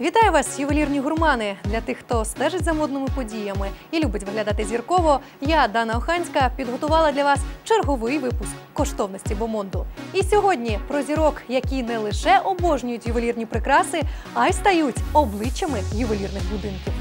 Вітаю вас, ювелірні гурмани! Для тих, хто стежить за модними подіями і любить виглядати зірково. Я, Дана Оханська, підготувала для вас черговий випуск коштовності Бомонду. І сьогодні про зірок, які не лише обожнюють ювелірні прикраси, а й стають обличчями ювелірних будинків.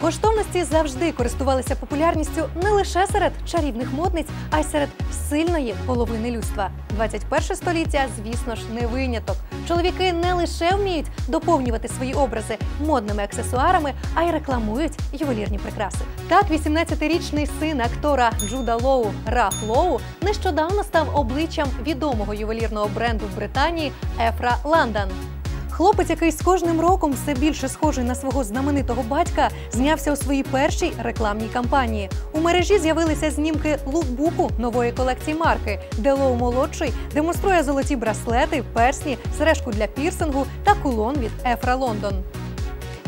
Коштовності завжди користувалися популярністю не лише серед чарівних модниць, а й серед сильної половини людства. 21 століття, звісно ж, не виняток. Чоловіки не лише вміють доповнювати свої образи модними аксесуарами, а й рекламують ювелірні прикраси. Так, 18-річний син актора Джуда Лоу Раф Лоу нещодавно став обличчям відомого ювелірного бренду в Британії Ефра Ландан. Хлопець, який з кожним роком все більше схожий на свого знаменитого батька, знявся у своїй першій рекламній кампанії. У мережі з'явилися знімки лукбуку нової колекції марки, де Лоу молодший демонструє золоті браслети, персні, сережку для пірсингу та кулон від Ефра Лондон.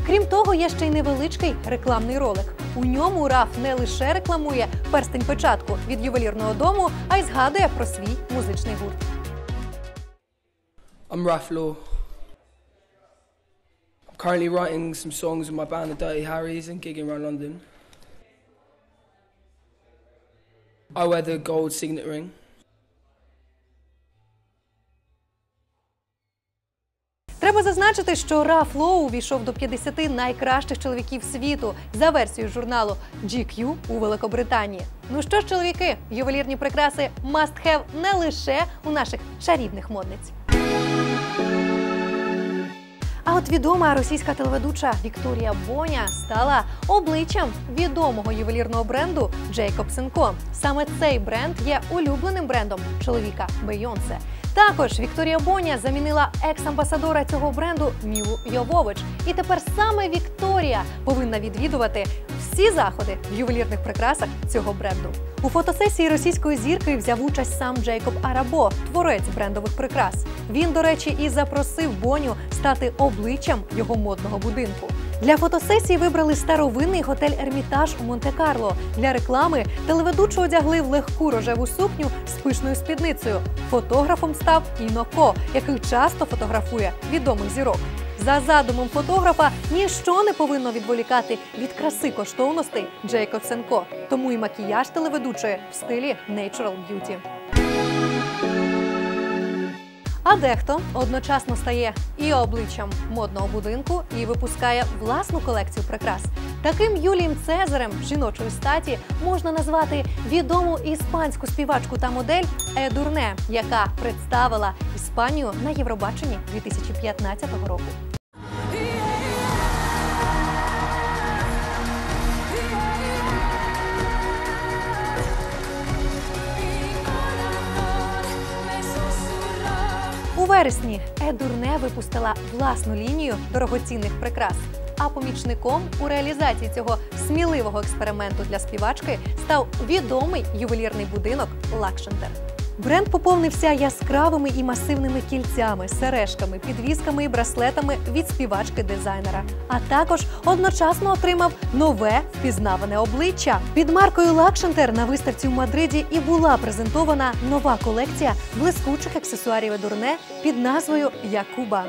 Крім того, є ще й невеличкий рекламний ролик. У ньому Раф не лише рекламує перстень печатку від ювелірного дому, а й згадує про свій музичний гурт. I'm Raf Law. Currently writing some songs with my band, the Dirty Harrys, and gigging around London. I wear the gold signet ring. Треба зазначити, що Раф Лоу увійшов до 50 найкращих чоловіків світу за версією журналу GQ у Великобританії. Ну що ж, чоловіки, ювелірні прикраси must have не лише у наших чарівних модниць. А от відома російська телеведуча Вікторія Боня стала обличчям відомого ювелірного бренду Джейкобсенко. Саме цей бренд є улюбленим брендом чоловіка Бейонсе. Також Вікторія Боня замінила екс-амбасадора цього бренду Мілу Йовович. І тепер саме Вікторія повинна відвідувати всі заходи в ювелірних прикрасах цього бренду. У фотосесії російської зірки взяв участь сам Джейкоб Арабо, творець брендових прикрас. Він, до речі, і запросив Боню стати обличчям його модного будинку. Для фотосесії вибрали старовинний готель Ермітаж у Монте-Карло. Для реклами телеведучу одягли в легку рожеву сукню з пишною спідницею. Фотографом став Іноко, який часто фотографує відомих зірок. За задумом фотографа ніщо не повинно відволікати від краси коштовностей Джейкобс Co. Тому і макіяж телеведучої в стилі Natural Beauty. А дехто одночасно стає і обличчям модного будинку, і випускає власну колекцію прикрас. Таким Юлієм Цезарем жіночої статі можна назвати відому іспанську співачку та модель Едурне, яка представила Іспанію на Євробаченні 2015 року. Вересні Едурне випустила власну лінію дорогоцінних прикрас. А помічником у реалізації цього сміливого експерименту для співачки став відомий ювелірний будинок Лакшентер. Бренд поповнився яскравими і масивними кільцями, сережками, підвісками і браслетами від співачки дизайнера. А також одночасно отримав нове впізнаване обличчя. Під маркою Лакшентер на виставці в Мадриді і була презентована нова колекція блискучих аксесуарів Едурне під назвою Якуба.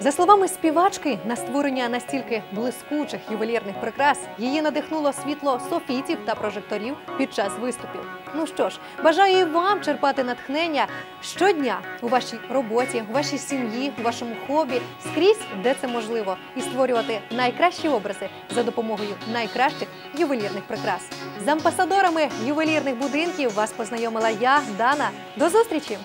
За словами співачки, на створення настільки блискучих ювелірних прикрас її надихнуло світло софітів та прожекторів під час виступів. Ну що ж, бажаю і вам черпати натхнення щодня у вашій роботі, у вашій сім'ї, у вашому хобі, скрізь, де це можливо, і створювати найкращі образи за допомогою найкращих ювелірних прикрас. З амбасадорами ювелірних будинків вас познайомила я, Дана. До зустрічі!